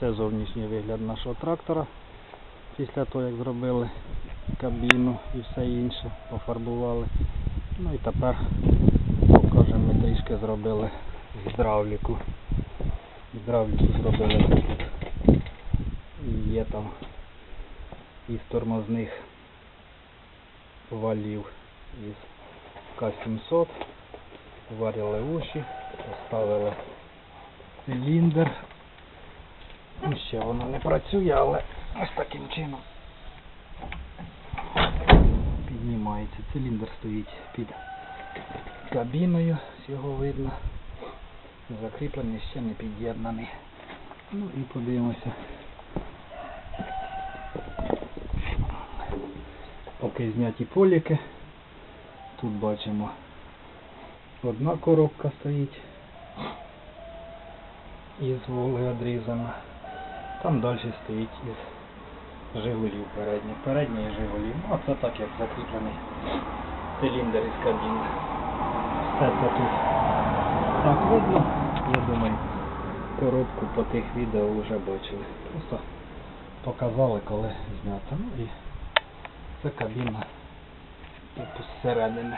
Це зовнішній вигляд нашого трактора. Після того, як зробили кабіну і все інше, пофарбували. Ну і тепер покажемо, ми трішки зробили гідравліку. Гідравліку зробили. Є там із тормозних валів із К-700. Варили уші, поставили циліндр. Ще воно не працює, але ось таким чином піднімається. Циліндр стоїть під кабіною, його видно. Закріплений, ще не під'єднаний. Ну і подивимося. Поки зняті поліки. Тут бачимо одна коробка стоїть із воли одрізана. Там далі стоїть із Жигулів передніх. Передній Жигулів. Ну, це так як закріплений циліндр із кабіни. Все це тут так видно. Я думаю, коробку по тих відео вже бачили. Просто показали, коли знято. Ну і це кабіна типу зсередини.